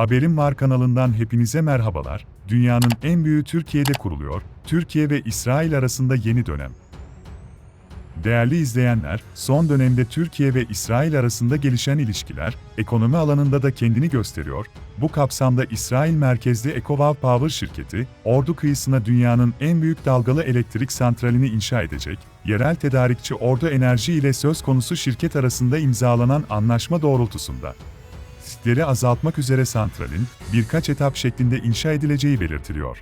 Haberim Var kanalından hepinize merhabalar. Dünyanın en büyüğü Türkiye'de kuruluyor. Türkiye ve İsrail arasında yeni dönem. Değerli izleyenler, son dönemde Türkiye ve İsrail arasında gelişen ilişkiler, ekonomi alanında da kendini gösteriyor. Bu kapsamda İsrail merkezli Ekovav Power şirketi, Ordu kıyısına dünyanın en büyük dalgalı elektrik santralini inşa edecek. Yerel tedarikçi Ordu Enerji ile söz konusu şirket arasında imzalanan anlaşma doğrultusunda riskleri azaltmak üzere santralin birkaç etap şeklinde inşa edileceği belirtiliyor.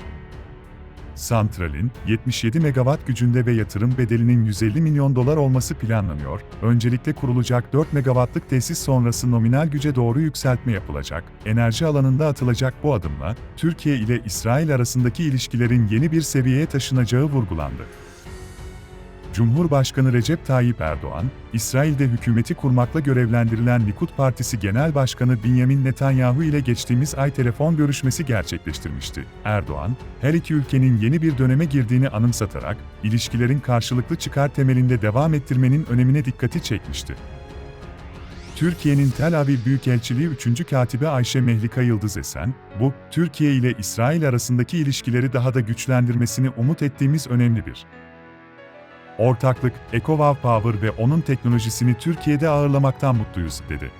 Santralin 77 megawatt gücünde ve yatırım bedelinin 150 milyon dolar olması planlanıyor. Öncelikle kurulacak 4 megawattlık tesis sonrası nominal güce doğru yükseltme yapılacak. Enerji alanında atılacak bu adımla Türkiye ile İsrail arasındaki ilişkilerin yeni bir seviyeye taşınacağı vurgulandı. Cumhurbaşkanı Recep Tayyip Erdoğan, İsrail'de hükümeti kurmakla görevlendirilen Likud Partisi Genel Başkanı Benjamin Netanyahu ile geçtiğimiz ay telefon görüşmesi gerçekleştirmişti. Erdoğan, her iki ülkenin yeni bir döneme girdiğini anımsatarak, ilişkilerin karşılıklı çıkar temelinde devam ettirmenin önemine dikkati çekmişti. Türkiye'nin Tel Aviv Büyükelçiliği 3. Katibi Ayşe Mehlika Yıldız Esen, bu, Türkiye ile İsrail arasındaki ilişkileri daha da güçlendirmesini umut ettiğimiz önemli bir Ortaklık, Ekovav Power ve onun teknolojisini Türkiye'de ağırlamaktan mutluyuz, dedi.